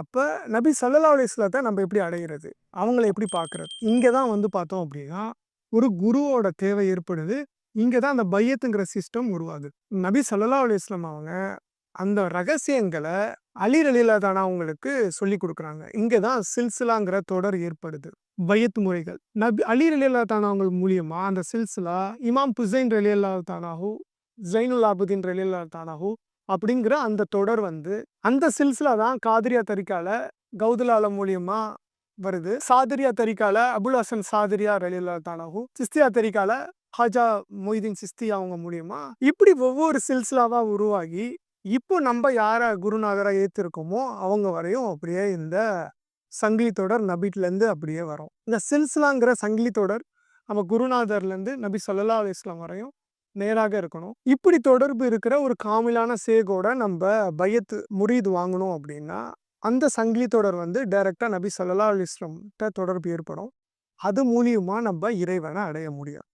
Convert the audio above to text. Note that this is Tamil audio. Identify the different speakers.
Speaker 1: அப்போ நபி சல்லல்லா அலிஸ்லத்தை நம்ம எப்படி அடைகிறது அவங்கள எப்படி பார்க்குறது இங்கே தான் வந்து பார்த்தோம் அப்படின்னா ஒரு குருவோட தேவை ஏற்படுது. இங்கே தான் அந்த பையத்துங்கிற சிஸ்டம் உருவாகுது. நபி சல்லல்லா அலிஸ்லாம் அவங்க அந்த ரகசியங்களை அலி ரலீலாதானா அவங்களுக்கு சொல்லி கொடுக்குறாங்க. இங்கே தான் சில்சிலாங்கிற தொடர் ஏற்படுது. பையத்து முறைகள். நபி அலி ரலியல்லா மூலியமாக அந்த சில்சிலா இமாம் புசைன் ரலியல்லா தானாஹூ ஜைனுல் ஆபுதீன் ரலியல்லா தானாஹூ அப்படிங்கிற அந்த தொடர் வந்து அந்த சில்சிலா தான் காதிரியா தரிக்கால கௌதுலால மூலியமா வருது. சாதிரியா தரிக்கால அபுல் ஹசன் சாதிரியா ரலியல்லா சிஸ்தியா தரிக்கால ஹாஜா மொய்தீன் சிஸ்தி அவங்க மூலியமா இப்படி ஒவ்வொரு சில்சிலாவா உருவாகி இப்போ நம்ம யாரை குருநாதரா ஏத்திருக்கோமோ அவங்க வரையும் அப்படியே இந்த சங்கிலி தொடர் நபிட்லேருந்து அப்படியே வரும். இந்த சில்சிலாங்கிற சங்கிலி தொடர் நம்ம குருநாதர்லேருந்து நபி சொல்லல்லா அலிஸ்லாம் வரையும் நேராக இருக்கணும். இப்படி தொடர்பு இருக்கிற ஒரு காமிலான சேகோட நம்ம பையத்து முரீது வாங்கணும் அப்படின்னா அந்த சங்கிலி தொடர் வந்து டைரக்டா நபி சல்லா அலிஸ்லம்கிட்ட தொடர்பு ஏற்படும். அது மூலியமா நம்ம இறைவனை அடைய முடியும்.